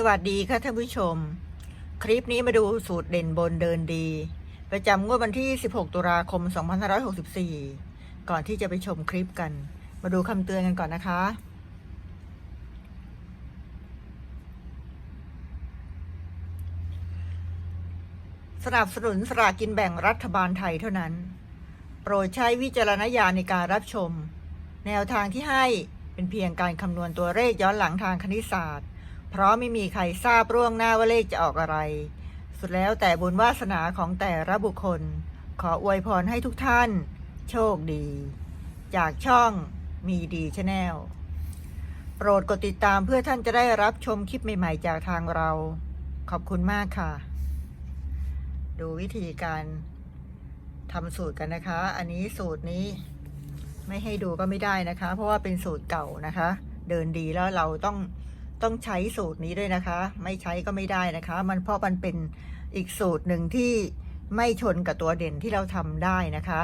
สวัสดีค่ะท่านผู้ชม คลิปนี้มาดูสูตรเด่นบนเดินดี ประจำงวดวันที่ 16 ตุลาคม 2564 ก่อนที่จะไปชมคลิปกัน มาดูคำเตือนกันก่อนนะคะ สนับสนุนสลากกินแบ่งรัฐบาลไทยเท่านั้น โปรดใช้วิจารณญาณในการรับชม แนวทางที่ให้เป็นเพียงการคำนวณตัวเลขย้อนหลังทางคณิตศาสตร์ เพราะไม่มีใครทราบร่วงหน้าว่าเลขจะออกอะไร สุดแล้วแต่บุญวาสนาของแต่ละบุคคล ขออวยพรให้ทุกท่าน โชคดี จากช่องมีดีชาแนลโปรดกดติดตามเพื่อท่านจะได้รับชมคลิปใหม่ ๆ จากทางเรา ขอบคุณมากค่ะ ดูวิธีการทำสูตรกันนะคะ อันนี้สูตรนี้ไม่ให้ดูก็ไม่ได้นะคะ เพราะว่าเป็นสูตรเก่านะคะ เดินดีแล้วเราต้อง ต้องใช้สูตรนี้ด้วยนะคะ ไม่ใช้ก็ไม่ได้นะคะ มันเพราะมันเป็นอีกสูตรหนึ่งที่ไม่ชนกับตัวเด่นที่เราทำได้นะคะ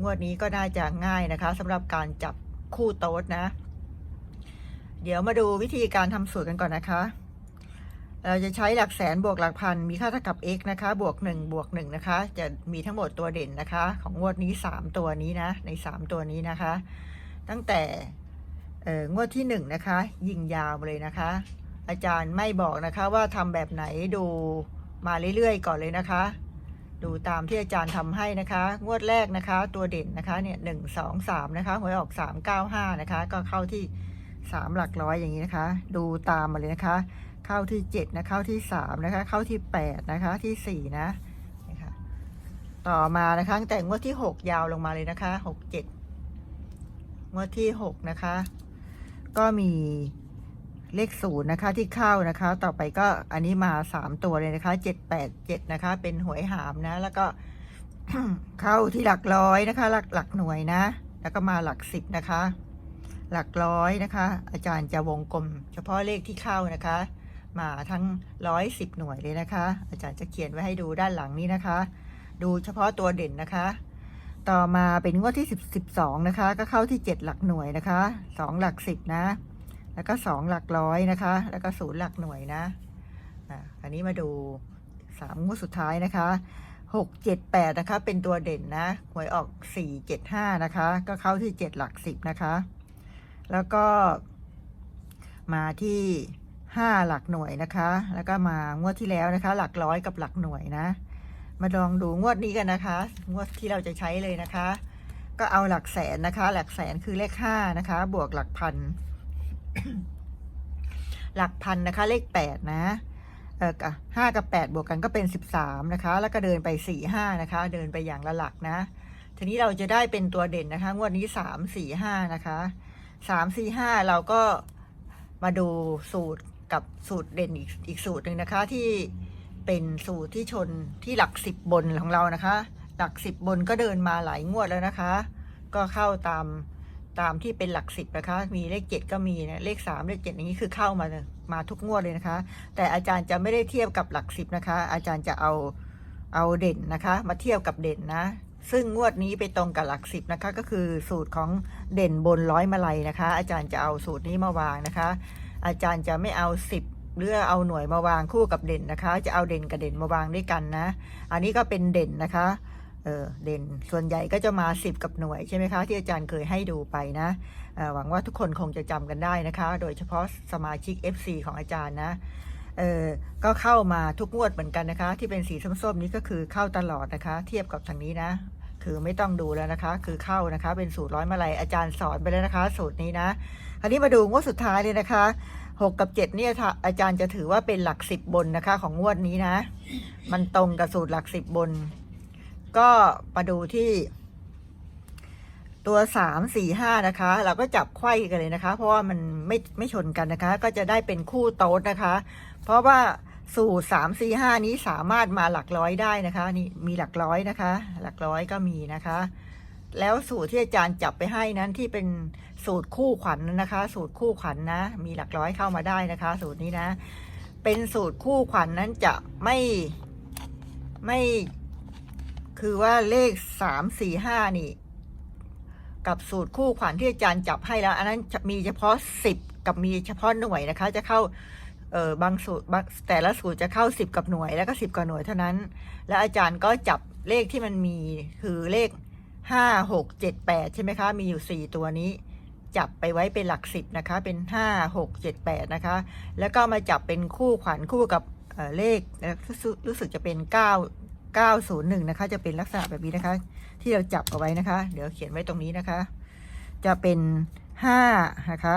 งวดนี้ก็น่าจะง่ายนะคะสำหรับการจับคู่โต๊ดนะ เดี๋ยวมาดูวิธีการทำสูตรกันก่อนนะคะ เราจะใช้หลักแสนบวกหลักพัน มีค่าเท่ากับ x นะคะ บวก1บวก1นะคะ จะมีทั้งหมดตัวเด่นนะคะ ของงวดนี้ 3 ตัวนี้นะ ใน 3 ตัวนี้นะคะ ตั้งแต่ เอองวดที่1นนะคะ ยิงยาวเลยนะคะ อาจารย์ไม่บอกนะคะว่าทำแบบไหนดูมาเรื่อยๆก่อนเลยนะคะ ดูตามที่อาจารย์ทำให้นะคะ งวดแรกนะคะ ตัวเด่นนะคะเนี่ยหนึ่งสองสามนะคะหวยออกสามเก้าห้านะคะ ก็เข้าที่สามหลักร้อยอย่างนี้นะคะ ดูตามมาเลยนะคะ เข้าที่เจ็ดนะเข้าที่สามนะคะ เข้าที่แปดนะคะที่สี่นะนะคะต่อมานะคะแต่งวดที่หกยาวลงมาเลยนะคะหกเจ็ดงวดที่หกนะคะ ก็มีเลขศูนย์นะคะที่เข้านะคะ ต่อไปก็อันนี้มาสามตัวเลยนะคะเจ็ดแปดเจ็ดนะคะ เป็นหวยหามนะ แล้วก็เข้าที่หลักร้อยนะคะ หลักหลักหน่วยนะ แล้วก็มาหลักสิบนะคะ หลักร้อยนะคะ อาจารย์จะวงกลม เฉพาะเลขที่เข้านะคะ มาทั้งร้อยสิบหน่วยเลยนะคะ อาจารย์จะเขียนไว้ให้ดูด้านหลังนี้นะคะ ดูเฉพาะตัวเด่นนะคะ ต่อมาเป็นงวดที่สิบสิบสองนะคะ ก็เข้าที่เจ็ดหลักหน่วยนะคะสองหลักสิบนะ แล้วก็สองหลักร้อยนะคะ แล้วก็ศูนย์หลักหน่วยนะอันนี้มาดูสามงวดสุดท้ายนะคะหกเจ็ดแปดนะคะ เป็นตัวเด่นนะหวยออกสี่เจ็ดห้านะคะ ก็เข้าที่เจ็ดหลักสิบนะคะ แล้วก็มาที่ห้าหลักหน่วยนะคะ แล้วก็มางวดที่แล้วนะคะ หลักร้อยกับหลักหน่วยนะ มาลองดูงวดนี้กันนะคะ งวดที่เราจะใช้เลยนะคะ ก็เอาหลักแสนนะคะ หลักแสนคือเลขห้านะคะ บวกหลักพัน หลักพันนะคะ เลขแปดนะเออห้ากับแปดบวกกันก็เป็นสิบสามนะคะ แล้วก็เดินไปสี่ห้านะคะ เดินไปอย่างละหลักนะ ทีนี้เราจะได้เป็นตัวเด่นนะคะงวดนี้สามสี่ห้านะคะสามสี่ห้าเราก็มาดูสูตรกับสูตรเด่นอีกอีกสูตรหนึ่งนะคะที่ เป็นสูตรที่ชนที่หลักสิบบนของเรานะคะ หลักสิบบนก็เดินมาหลายงวดแล้วนะคะ ก็เข้าตามตามที่เป็นหลักสิบนะคะ มีเลขเจ็ดก็มีนะเลขสามเลขเจ็ดอย่างนี้คือเข้ามามาทุกงวดเลยนะคะ แต่อาจารย์จะไม่ได้เทียบกับหลักสิบนะคะ อาจารย์จะเอาเอาเด่นนะคะ มาเทียบกับเด่นนะ ซึ่งงวดนี้ไปตรงกับหลักสิบนะคะ ก็คือสูตรของเด่นบนร้อยมาลัยนะคะ อาจารย์จะเอาสูตรนี้มาวางนะคะ อาจารย์จะไม่เอาสิบ หรือเอาหน่วยมาวางคู่กับเด่นนะคะ จะเอาเด่นกับเด่นมาวางด้วยกันนะ อันนี้ก็เป็นเด่นนะคะเออเด่นส่วนใหญ่ก็จะมาสิบกับหน่วยใช่ไหมคะ ที่อาจารย์เคยให้ดูไปนะหวังว่าทุกคนคงจะจำกันได้นะคะ โดยเฉพาะสมาชิก FC ของอาจารย์นะเออก็เข้ามาทุกงวดเหมือนกันนะคะ ที่เป็นสีส้มๆนี้ก็คือเข้าตลอดนะคะ เทียบกับทางนี้นะ คือไม่ต้องดูแล้วนะคะ คือเข้านะคะ เป็นสูตรร้อยมาลัยอาจารย์สอนไปแล้วนะคะ สูตรนี้นะ คราวนี้มาดูงวดสุดท้ายเลยนะคะ หกกับเจ็ดเนี่ยอาจารย์จะถือว่าเป็นหลักสิบบนนะคะ ของงวดนี้นะ มันตรงกับสูตรหลักสิบบน ก็มาดูที่ ตัวสามสี่ห้านะคะ เราก็จับไขว้กันเลยนะคะ เพราะว่ามันไม่ไม่ชนกันนะคะ ก็จะได้เป็นคู่โต๊ดนะคะ เพราะว่าสูตรสามสี่ห้านี้สามารถมาหลักร้อยได้นะคะ นี่มีหลักร้อยนะคะ หลักร้อยก็มีนะคะ แล้วสูตรที่อาจารย์จับไปให้นั้นที่เป็นสูตรคู่ขวัญนนะคะ สูตรคู่ขวัญนนะมีหลักร้อยเข้ามาได้นะคะ สูตรนี้นะ เป็นสูตรคู่ขวัญนนั้นจะไม่ไม่คือว่าเลขสามสี่ห้านี่ กับสูตรคู่ขวัญที่อาจารย์จับให้แล้ว อันนั้นมีเฉพาะสิบกับมีเฉพาะหน่วยนะคะ จะเข้าเออบางสูตรบแต่ละสูตรจะเข้าสิบกับหน่วยแล้วก็สิบกับหน่วยเท่านั้น แล้วอาจารย์ก็จับเลขที่มันมีคือเลข ห้าหกเจ็ดแปดใช่ไหมคะ มีอยู่สี่ตัวนี้ จับไปไว้เป็นหลักสิบนะคะ เป็นห้าหกเจ็ดแปดนะคะ แล้วก็มาจับเป็นคู่ขวัญคู่กับเเลขรู้สึกรู้สึกจะเป็นเก้าเก้าศูนย์หนึ่งนะคะ จะเป็นลักษณะแบบนี้นะคะ ที่เราจับเอาไว้นะคะ เดี๋ยวเขียนไว้ตรงนี้นะคะ จะเป็นห้านะคะ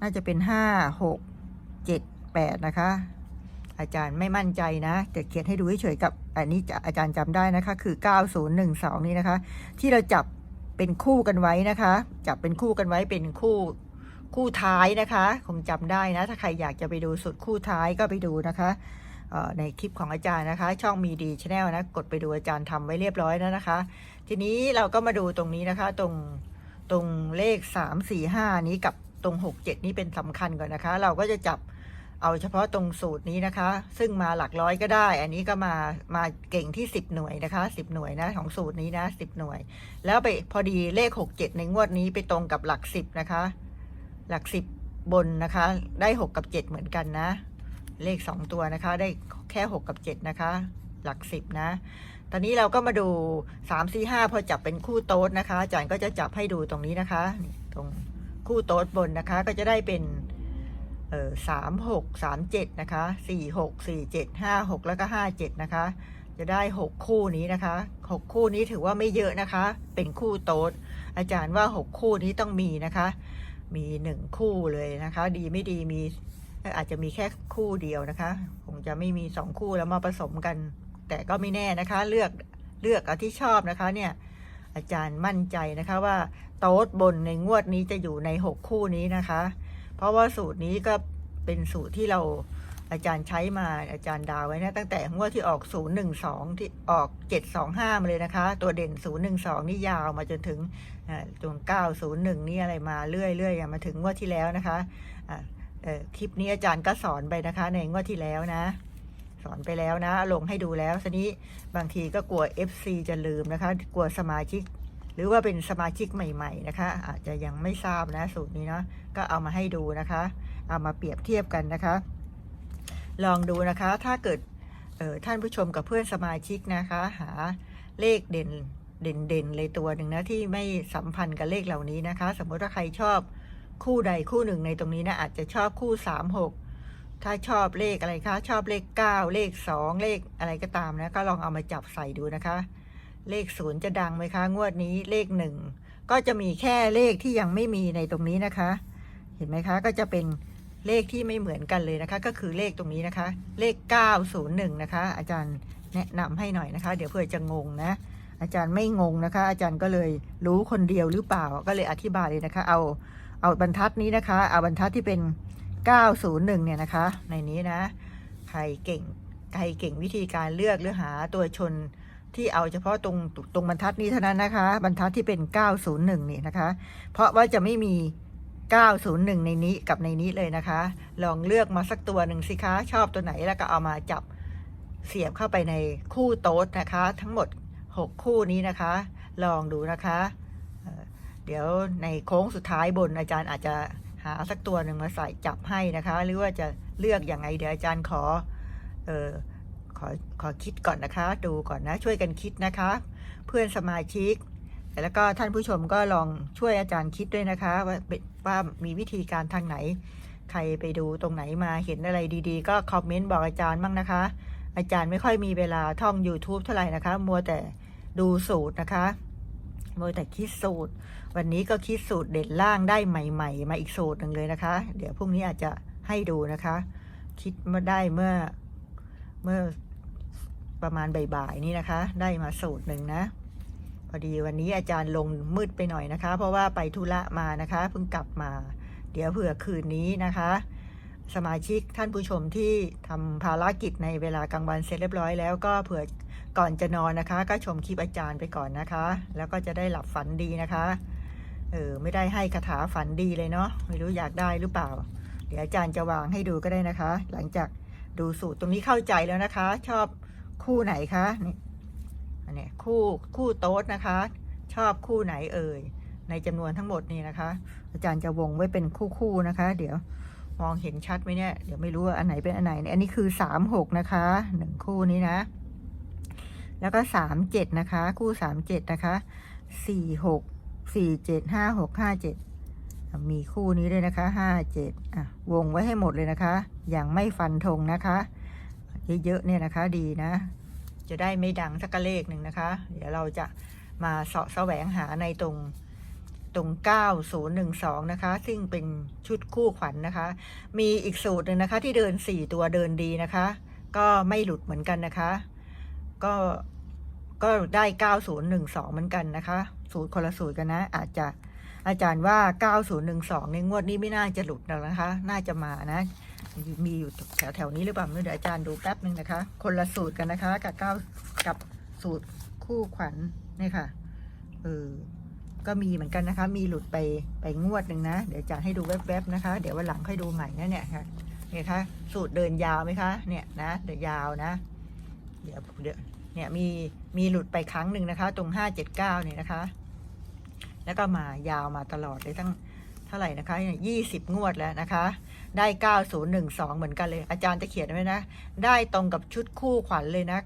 น่าจะเป็นห้าหกเจ็ดแปดนะคะ อาจารย์ไม่มั่นใจนะแต่เขียนให้ดูเฉยๆกับ อันนี้อาจารย์จำได้นะคะ คือ 9012 นี้นะคะ ที่เราจับเป็นคู่กันไว้นะคะ จับเป็นคู่กันไว้เป็นคู่คู่ท้ายนะคะคงจำได้นะ ถ้าใครอยากจะไปดูสุดคู่ท้ายก็ไปดูนะคะในคลิปของอาจารย์นะคะ ช่องมีดีชาแนลนะ กดไปดูอาจารย์ทำไว้เรียบร้อยแล้วนะคะ ทีนี้เราก็มาดูตรงนี้นะคะ ตรงตรงเลข 3 4 5 นี้กับตรง 6 7 นี้เป็นสำคัญก่อนนะคะ เราก็จะจับ เอาเฉพาะตรงสูตรนี้นะคะ ซึ่งมาหลักร้อยก็ได้ อันนี้ก็มามาเก่งที่ 10 หน่วยนะคะ 10 หน่วยนะของสูตรนี้นะ 10 หน่วย แล้วไปพอดีเลข 6 7 ในงวดนี้ไปตรงกับหลัก 10 นะคะ หลัก 10 บนนะคะ ได้ 6 กับ 7 เหมือนกันนะ เลข 2 ตัวนะคะ ได้แค่ 6 กับ 7 นะคะ หลัก 10 นะ ตอนนี้เราก็มาดู 3 4 5 พอจับเป็นคู่โต๊ดนะคะอาจารย์ก็จะจับให้ดูตรงนี้นะคะ ตรงคู่โต๊ดบนนะคะก็จะได้เป็น เออสามหกสามเจ็ดนะคะสี่หกสี่เจ็ดห้าหกแล้วก็ห้าเจ็ดนะคะ จะได้หกคู่นี้นะคะหกคู่นี้ถือว่าไม่เยอะนะคะ เป็นคู่โต๊ดอาจารย์ว่าหกคู่นี้ต้องมีนะคะ มีหนึ่งคู่เลยนะคะ ดีไม่ดีมีอาจจะมีแค่คู่เดียวนะคะ คงจะไม่มีสองคู่แล้วมาผสมกัน แต่ก็ไม่แน่นะคะ เลือกเลือกเอาที่ชอบนะคะเนี่ยอาจารย์มั่นใจนะคะว่าโต๊ดบนในงวดนี้จะอยู่ในหกคู่นี้นะคะ เพราะว่าสูตรนี้ก็เป็นสูตรที่เราอาจารย์ใช้มาอาจารย์ดาวไว้นะตั้งแต่งวดที่ออก 012 ที่ออก 725 มาเลยนะคะ ตัวเด่น 012 นี่ยาวมาจนถึงอ่าจน901 นี่อะไรมาเรื่อยๆมาถึงงวดที่แล้วนะคะอ่าเอ่อคลิปนี้อาจารย์ก็สอนไปนะคะ ในงวดที่แล้วนะ สอนไปแล้วนะ ลงให้ดูแล้วทีนี้บางทีก็กลัว FC จะลืมนะคะ กลัวสมาชิก หรือว่าเป็นสมาชิกใหม่ๆนะคะ อาจจะยังไม่ทราบนะสูตรนี้เนาะก็เอามาให้ดูนะคะ เอามาเปรียบเทียบกันนะคะ ลองดูนะคะถ้าเกิดออท่านผู้ชมกับเพื่อนสมาชิกนะคะ หาเลขเด่นเด่นเด่นเลยตัวหนึ่งนะที่ไม่สัมพันธ์กับเลขเหล่านี้นะคะ สมมติว่าใครชอบคู่ใดคู่หนึ่งในตรงนี้นะอาจจะชอบคู่สามหกถ้าชอบเลขอะไรคะ ชอบเลขเก้าเลขสองเลขอะไรก็ตามนะ ก็ลองเอามาจับใส่ดูนะคะ เลขศูนย์จะดังไหมคะ งวดนี้เลขหนึ่งก็จะมีแค่เลขที่ยังไม่มีในตรงนี้นะคะ เห็นไหมคะ ก็จะเป็นเลขที่ไม่เหมือนกันเลยนะคะ ก็คือเลขตรงนี้นะคะ เลข 901 นะคะ อาจารย์แนะนำให้หน่อยนะคะ เดี๋ยวเพื่อจะงงนะ อาจารย์ไม่งงนะคะ อาจารย์ก็เลยรู้คนเดียวหรือเปล่าก็เลยอธิบายเลยนะคะ เอาเอาบรรทัดนี้นะคะ เอาบรรทัดที่เป็น 901 เนี่ยนะคะ ในนี้นะ ใครเก่งใครเก่งวิธีการเลือกหรือหาตัวชน ที่เอาเฉพาะตรงตรงบรรทัดนี้เท่านั้นนะคะ บรรทัดที่เป็น 901 นี่นะคะ เพราะว่าจะไม่มี 901 ในนี้กับในนี้เลยนะคะ ลองเลือกมาสักตัวหนึ่งสิคะ ชอบตัวไหนแล้วก็เอามาจับเสียบเข้าไปในคู่โต๊ดนะคะ ทั้งหมด 6 คู่นี้นะคะ ลองดูนะคะ เดี๋ยวในโค้งสุดท้ายบนอาจารย์อาจจะหาสักตัวหนึ่งมาใส่จับให้นะคะ หรือว่าจะเลือกอย่างไงเดี๋ยวอาจารย์ขอเออ ขอขอคิดก่อนนะคะ ดูก่อนนะช่วยกันคิดนะคะ เพื่อนสมาชิก แล้วก็ท่านผู้ชมก็ลองช่วยอาจารย์คิดด้วยนะคะ ว่าว่ามีวิธีการทางไหน ใครไปดูตรงไหนมาเห็นอะไรดีๆ ก็คอมเมนต์บอกอาจารย์บ้างนะคะ อาจารย์ไม่ค่อยมีเวลาท่อง YouTube เท่าไหร่นะคะ มัวแต่ดูสูตรนะคะมัวแต่คิดสูตร วันนี้ก็คิดสูตรเด่นล่างได้ใหม่ ๆ มาอีกสูตรหนึ่งเลยนะคะ เดี๋ยวพรุ่งนี้อาจจะให้ดูนะคะ คิดมาได้เมื่อเมื่อ ประมาณบ่ายๆนี่นะคะ ได้มาสูตรหนึ่งนะ พอดีวันนี้อาจารย์ลงมืดไปหน่อยนะคะ เพราะว่าไปธุระมานะคะเพิ่งกลับมา เดี๋ยวเผื่อคืนนี้นะคะ สมาชิกท่านผู้ชมที่ทำภารกิจในเวลากลางวันเสร็จเรียบร้อยแล้วก็เผื่อก่อนจะนอนนะคะ ก็ชมคลิปอาจารย์ไปก่อนนะคะ แล้วก็จะได้หลับฝันดีนะคะเออไม่ได้ให้คาถาฝันดีเลยเนาะไม่รู้อยากได้หรือเปล่า เดี๋ยวอาจารย์จะวางให้ดูก็ได้นะคะ หลังจากดูสูตรตรงนี้เข้าใจแล้วนะคะ ชอบ คู่ไหนคะนี่อันนี้คู่คู่โต๊ดนะคะ ชอบคู่ไหนเอ่ยในจำนวนทั้งหมดนี่นะคะ อาจารย์จะวงไว้เป็นคู่ๆนะคะ เดี๋ยวมองเห็นชัดไหมเนี่ยเดี๋ยวไม่รู้ว่าอันไหนเป็นอันไหนอันนี้คือสามหกนะคะหนึ่งคู่นี้นะ แล้วก็สามเจ็ดนะคะ คู่สามเจ็ดนะคะสี่หกสี่เจ็ดห้าหกห้าเจ็ดมีคู่นี้ด้วยนะคะห้าเจ็ดอะวงไว้ให้หมดเลยนะคะ อย่างไม่ฟันธงนะคะ เยอะๆเนี่ยนะคะดีนะ จะได้ไม่ดังสักเลขหนึ่งนะคะ เดี๋ยวเราจะมาเสาะแสวงหาในตรงตรง 9012 นะคะ ซึ่งเป็นชุดคู่ขวัญนนะคะ มีอีกสูตรหนึ่งนะคะ ที่เดิน 4 ตัวเดินดีนะคะ ก็ไม่หลุดเหมือนกันนะคะ ก็ก็ได้ 9012 เหมือนกันนะคะ สูตรคนละสูตรกันนะ อาจจะอาจารย์ว่า 9012 ในงวดนี้ไม่น่าจะหลุดแล้วนะคะ น่าจะมานะ มีอยู่แถวแถวๆนี้หรือเปล่าไม่รู้เดี๋ยวอาจารย์ดูแป๊บหนึ่งนะคะ คนละสูตรกันนะคะ กับเก้ากับสูตรคู่ขวัญนี่ค่ะเออก็มีเหมือนกันนะคะ มีหลุดไปไปงวดหนึ่งนะ เดี๋ยวอาจารย์ให้ดูแวบๆนะคะ เดี๋ยววันหลังค่อยดูใหม่นะเนี่ยค่ะเนี่ยคะสูตรเดินยาวไหมคะ เนี่ยนะเดินยาวนะ เดี๋ยวเดี๋ยวเนี่ยมีมีหลุดไปครั้งหนึ่งนะคะ ตรงห้าเจ็ดเก้าเนี่ยนะคะ แล้วก็มายาวมาตลอดเลยตั้งเท่าไหร่นะคะยี่สิบงวดแล้วนะคะ ได้ 9012 เหมือนกันเลย อาจารย์จะเขียนไว้นะ ได้ตรงกับชุดคู่ขวัญเลยนะ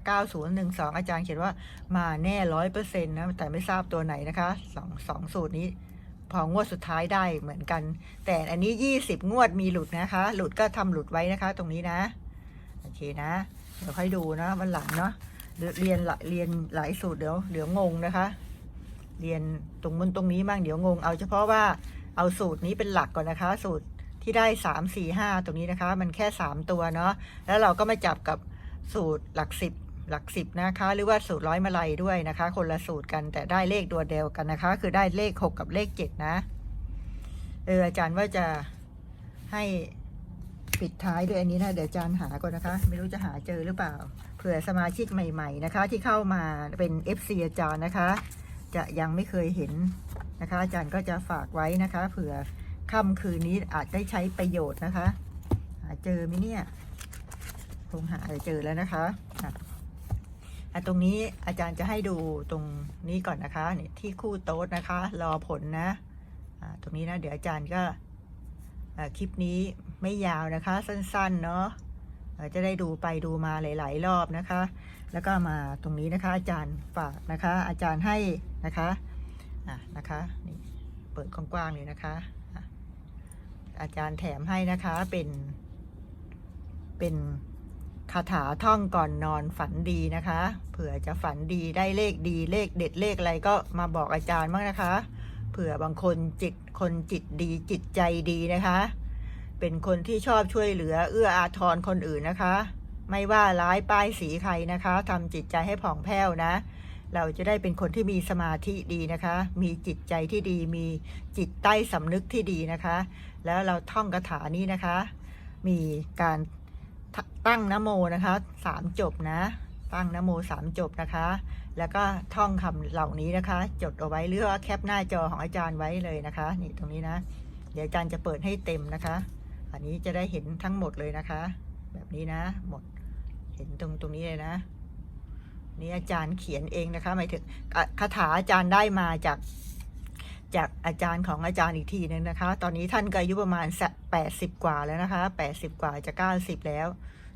9012 อาจารย์เขียนว่ามาแน่ร้อยเปอร์เซ็นต์นะ แต่ไม่ทราบตัวไหนนะคะสองสองสูตรนี้ พองวดสุดท้ายได้เหมือนกัน แต่อันนี้ 20 งวดมีหลุดนะคะ หลุดก็ทำหลุดไว้นะคะ ตรงนี้นะ โอเคนะ เดี๋ยวค่อยดูนะวันหลังเนาะ เรียนเรียนหลายสูตรเดี๋ยวเดี๋ยวงงนะคะ เรียนตรงมุนตรงนี้บ้างเดี๋ยวงง เอาเฉพาะว่าเอาสูตรนี้เป็นหลักก่อนนะคะ สูตร ที่ได้สามสี่ห้าตรงนี้นะคะ มันแค่สามตัวเนาะแล้วเราก็มาจับกับสูตรหลักสิบหลักสิบนะคะ หรือว่าสูตรร้อยมาลัยด้วยนะคะ คนละสูตรกันแต่ได้เลขตัวเดียวกันนะคะ คือได้เลขหกกับเลขเจ็ดนะเอออาจารย์ว่าจะให้ปิดท้ายด้วยอันนี้นะเดี๋ยวอาจารย์หาก่อนนะคะ ไม่รู้จะหาเจอหรือเปล่าเผื่อสมาชิกใหม่ ๆนะคะ ที่เข้ามาเป็น FC อาจารย์นะคะ จะยังไม่เคยเห็นนะคะ อาจารย์ก็จะฝากไว้นะคะ เผื่อ ค่ำคืนนี้อาจได้ใช้ประโยชน์นะคะ หาเจอไหมเนี่ย คงหาเจอแล้วนะคะอะตรงนี้อาจารย์จะให้ดูตรงนี้ก่อนนะคะเนี่ยที่คู่โต๊ดนะคะ รอผลนะอะตรงนี้นะ เดี๋ยวอาจารย์ก็อะคลิปนี้ไม่ยาวนะคะ สั้นๆ เนาะจะได้ดูไปดูมาหลาย ๆ รอบนะคะ แล้วก็มาตรงนี้นะคะ อาจารย์ฝากนะคะ อาจารย์ให้นะคะอะนะคะนี่เปิดกว้างๆเลยนะคะ อาจารย์แถมให้นะคะเป็น เป็นคาถาท่องก่อนนอนฝันดีนะคะ เผื่อจะฝันดีได้เลขดีเลขเด็ดเลขอะไรก็มาบอกอาจารย์บ้างนะคะ เผื่อบางคนจิตคนจิตดีจิตใจดีนะคะ เป็นคนที่ชอบช่วยเหลือเอื้ออาทรคนอื่นนะคะ ไม่ว่าร้ายป้ายสีใครนะคะทำจิตใจให้ผ่องแผ้วนะ เราจะได้เป็นคนที่มีสมาธิดีนะคะ มีจิตใจที่ดีมีจิตใต้สำนึกที่ดีนะคะ แล้วเราท่องคาถานี้นะคะ มีการตั้งนโมนะคะสามจบนะ ตั้งนโมสามจบนะคะ แล้วก็ท่องคำเหล่านี้นะคะ จดเอาไว้หรือว่าแคปหน้าจอของอาจารย์ไว้เลยนะคะ นี่ตรงนี้นะ เดี๋ยวอาจารย์จะเปิดให้เต็มนะคะ อันนี้จะได้เห็นทั้งหมดเลยนะคะ แบบนี้นะ หมด เห็นตรงตรงนี้เลยนะ นี่อาจารย์เขียนเองนะคะหมายถึงอะคาถาอาจารย์ได้มาจาก จากอาจารย์ของอาจารย์อีกทีนึงนะคะ ตอนนี้ท่านก็อายุประมาณแปดสิบกว่าแล้วนะคะแปดสิบกว่าจะเก้าสิบแล้ว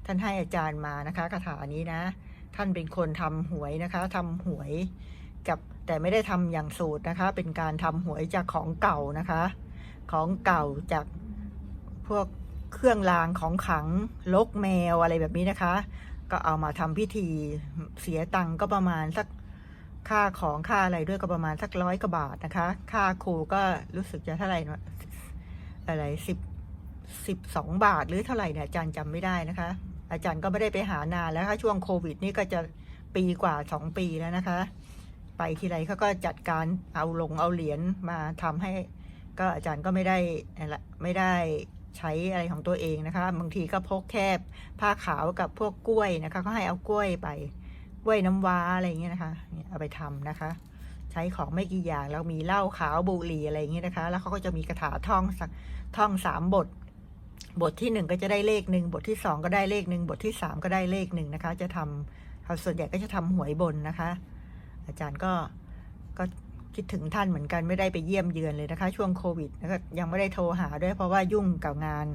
ท่านให้อาจารย์มานะคะคาถานี้นะ ท่านเป็นคนทำหวยนะคะทำหวยกับแต่ไม่ได้ทำอย่างสูตรนะคะ เป็นการทำหวยจากของเก่านะคะ ของเก่าจากพวกเครื่องรางของขลังลกแมวอะไรแบบนี้นะคะ ก็เอามาทำพิธีเสียตังค์ก็ประมาณสัก ค่าของค่าอะไรด้วยก็ประมาณสักร้อยกว่าบาทนะคะ ค่าครูก็รู้สึกจะเท่าไหร่นะอะไรสิบสิบสองบาทหรือเท่าไหร่เนี่ยอาจารย์จำไม่ได้นะคะ อาจารย์ก็ไม่ได้ไปหานานแล้วค่ะช่วงโควิด นี่ก็จะปีกว่าสองปีแล้วนะคะ ไปทีไรเขาก็จัดการเอาลงเอาเหรียญมาทำให้ ก็อาจารย์ก็ไม่ได้อะไรไม่ได้ใช้อะไรของตัวเองนะคะ บางทีก็พกแคบผ้าขาวกับพวกกล้วยนะคะก็ให้เอากล้วยไป กล้วยน้ำว้าอะไรอย่างเงี้ยนะคะเอาไปทำนะคะ ใช้ของไม่กี่อย่างแล้วมีเหล้าขาวบุหรี่อะไรอย่างเงี้ยนะคะ แล้วเขาก็จะมีคาถาท่องสักท่องสามบท บทที่หนึ่งก็จะได้เลขหนึ่งบทที่สองก็ได้เลขหนึ่งบทที่สามก็ได้เลขหนึ่งนะคะ จะทำเขาส่วนใหญ่ก็จะทำหวยบนนะคะ อาจารย์ก็ก็คิดถึงท่านเหมือนกันไม่ได้ไปเยี่ยมเยือนเลยนะคะ ช่วงโควิดแล้วก็ยังไม่ได้โทรหาด้วยเพราะว่ายุ่งกับงาน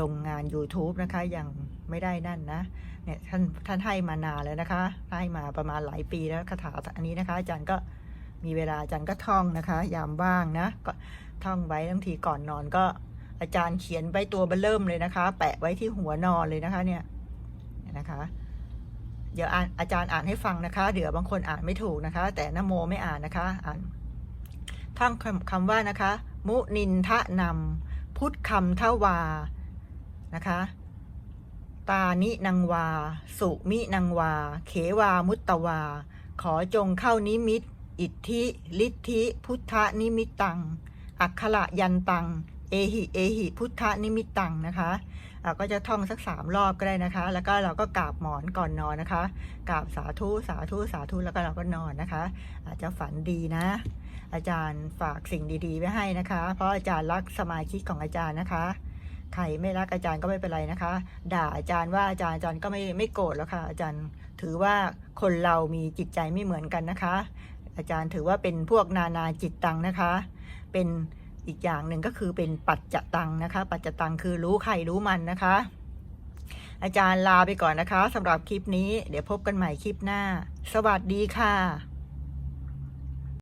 ลงงาน YouTube นะคะยังไม่ได้นั่นนะเนี่ยท่านท่านให้มานานแล้วนะคะ ให้มาประมาณหลายปีแล้วคาถาอันนี้นะคะ อาจารย์ก็มีเวลาอาจารย์ก็ท่องนะคะ ยามว่างนะก็ท่องไว้บางทีก่อนนอนก็ อาจารย์เขียนไว้ตัวเบลเริ่มเลยนะคะ แปะไว้ที่หัวนอนเลยนะคะเนี่ยนะคะ เดี๋ยวอ่านอาจารย์อ่านให้ฟังนะคะ เดี๋ยวบางคนอ่านไม่ถูกนะคะ แต่นโมไม่อ่านนะคะ อ่านท่องคำคำว่านะคะ มุนินทะนำ พุทธคำทวา นะคะ ตานินังวา สุมินังวา เขวามุตตวา ขอจงเข้านิมิต อิทธิ ลิทธิ พุทธนิมิตตัง อักขระยันตัง เอหิ เอหิ พุทธนิมิตตัง นะคะอะ ก็จะท่องสักสามรอบก็ได้นะคะ แล้วก็เราก็กราบหมอนก่อนนอนนะคะกราบสาธุสาธุสาธุแล้วก็เราก็นอนนะคะ อาจจะฝันดีนะ อาจารย์ฝากสิ่งดีๆไว้ให้นะคะ เพราะอาจารย์รักสมาชิกของอาจารย์นะคะใครไม่รักอาจารย์ก็ไม่เป็นไรนะคะ ด่าอาจารย์ว่าอาจารย์อาจารย์ก็ไม่ไม่โกรธแล้วค่ะ อาจารย์ถือว่าคนเรามีจิตใจไม่เหมือนกันนะคะ อาจารย์ถือว่าเป็นพวกนานาจิตตังนะคะ เป็น อีกอย่างหนึ่งก็คือเป็นปัจจตังนะคะ ปัจจตังคือรู้ใครรู้มันนะคะ อาจารย์ลาไปก่อนนะคะสำหรับคลิปนี้ เดี๋ยวพบกันใหม่คลิปหน้า สวัสดีค่ะ